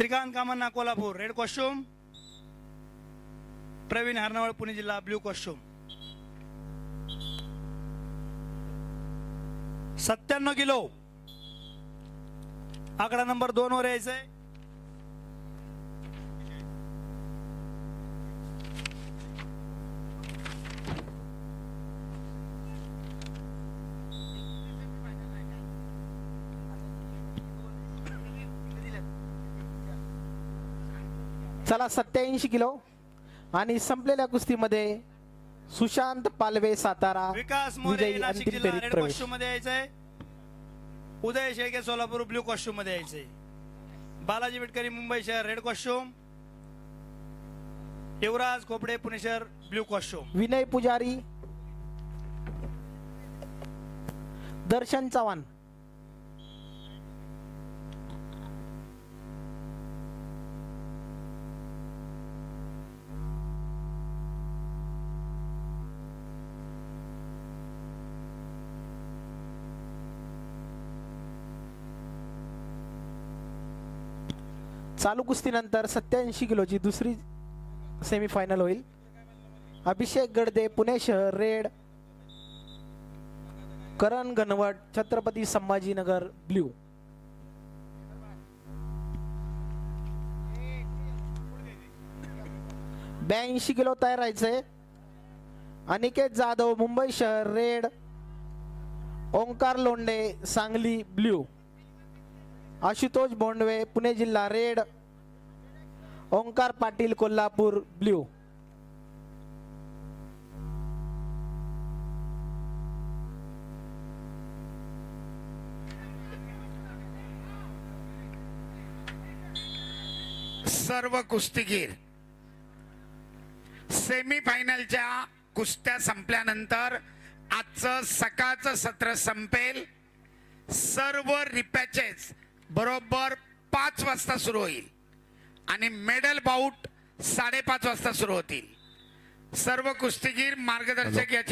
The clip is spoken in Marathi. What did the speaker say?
श्रीकांत कामन्ना कोल्हापूर. रेड कॉस्ट्युम प्रवीण हरनावळ पुणे जिल्हा ब्ल्यू कॉस्ट्युम सत्त्याण्णव किलो. आकडा नंबर दोन वर यायचंय. चला सत्याऐंशी किलो. आणि संपलेल्या कुस्तीमध्ये सुशांत पालवे सातारा विकास मोरे विजयी नाशिक अंतिम जिल्हा फेरीत रेड प्रवेश. कॉस्ट्युममध्ये यायचंय. उदय शेळके सोलापूर ब्ल्यू कॉस्ट्युममध्ये यायचंय. बालाजी बिटकरी मुंबई शहर रेड कॉस्ट्युम युवराज खोपडे पुणे शहर ब्ल्यू कॉस्ट्युम विनय पुजारी दर्शन चव्हाण. चालू कुस्तीनंतर सत्याऐंशी किलोची दुसरी सेमीफायनल होईल. अभिषेक गडदे पुणे शहर रेड करण घनवट छत्रपती संभाजीनगर ब्ल्यू. ब्याऐंशी किलो तयार राहायचंय. अनिकेत जाधव मुंबई शहर रेड ओंकार लोंडे सांगली ब्ल्यू. आशुतोष बोंडवे पुणे जिल्हा रेड ओंकार पाटील कोल्हापूर ब्ल्यू. सर्व कुस्तीगीर. सेमीफायनलच्या कुस्त्या संपल्यानंतर आजचं सकाळचं सत्र संपेल. सर्व रिपॅचेस बरोबर पाच वाजता सुरू होईल. आणि मेडल बाउट साडेपाच वाजता सुरू होतील. सर्व कुस्तीगीर मार्गदर्शक याची